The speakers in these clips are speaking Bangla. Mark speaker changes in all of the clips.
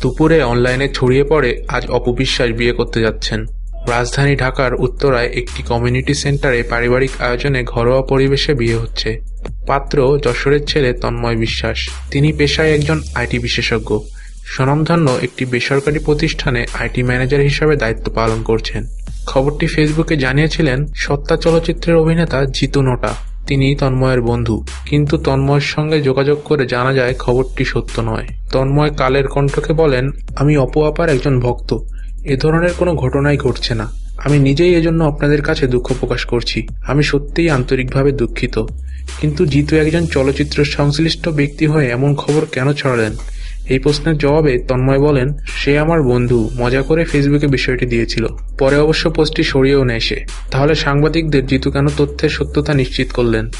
Speaker 1: দুপুরে অনলাইনে ছড়িয়ে পড়ে আজ অপবিশ্বাস বিয়ে করতে যাচ্ছেন। রাজধানী ঢাকার উত্তরায় একটি কমিউনিটি সেন্টারে পারিবারিক আয়োজনে ঘরোয়া পরিবেশে বিয়ে হচ্ছে। পাত্র যশোরের ছেলে তন্ময় বিশ্বাস। তিনি পেশায় একজন আইটি বিশেষজ্ঞ। স্বনামধন্য একটি বেসরকারি প্রতিষ্ঠানে আইটি ম্যানেজার হিসাবে দায়িত্ব পালন করছেন। খবরটি ফেসবুকে জানিয়েছিলেন সত্তা চলচ্চিত্রের অভিনেতা জিতু নোটা। তিনি তন্ময়ের বন্ধু। কিন্তু তন্ময়ের সঙ্গে যোগাযোগ করে জানা যায় খবরটি সত্য নয়। তন্ময় কালের কণ্ঠকে বলেন, আমি অপু একজন ভক্ত। এ ধরনের কোনো ঘটনাই ঘটছে না। আমি নিজেই এজন্য আপনাদের কাছে দুঃখ প্রকাশ করছি। আমি সত্যিই আন্তরিকভাবে দুঃখিত। কিন্তু জিতু একজন চলচ্চিত্র সংশ্লিষ্ট ব্যক্তি হয়ে এমন খবর কেন ছড়ালেন? এই প্রশ্নের জবাবে তন্ময় বলেন, সে আমার বন্ধু। মজা করে ফেসবুকে বিষয়টি দিয়েছিল। পরে অবশ্য পোস্টটি সরিয়েও নেয় সে। তাহলে সাংবাদিকদের জিতু কেন তথ্যের সত্যতা নিশ্চিত করলেন?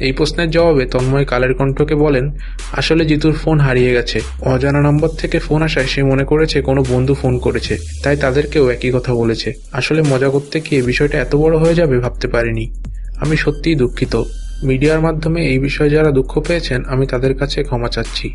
Speaker 1: এই প্রশ্নের জবাবে তন্ময় কালের কণ্ঠকে বলেন, আসলে জিতুর ফোন হারিয়ে গেছে। অজানা নম্বর থেকে ফোন আসায় সে মনে করেছে কোনো বন্ধু ফোন করেছে। তাই তাদেরকেও একই কথা বলেছে। আসলে মজা করতে গিয়ে বিষয়টা এত বড় হয়ে যাবে ভাবতে পারিনি। আমি সত্যিই দুঃখিত। মিডিয়ার মাধ্যমে এই বিষয়ে যারা দুঃখ পেয়েছেন, আমি তাদের কাছে ক্ষমা চাচ্ছি।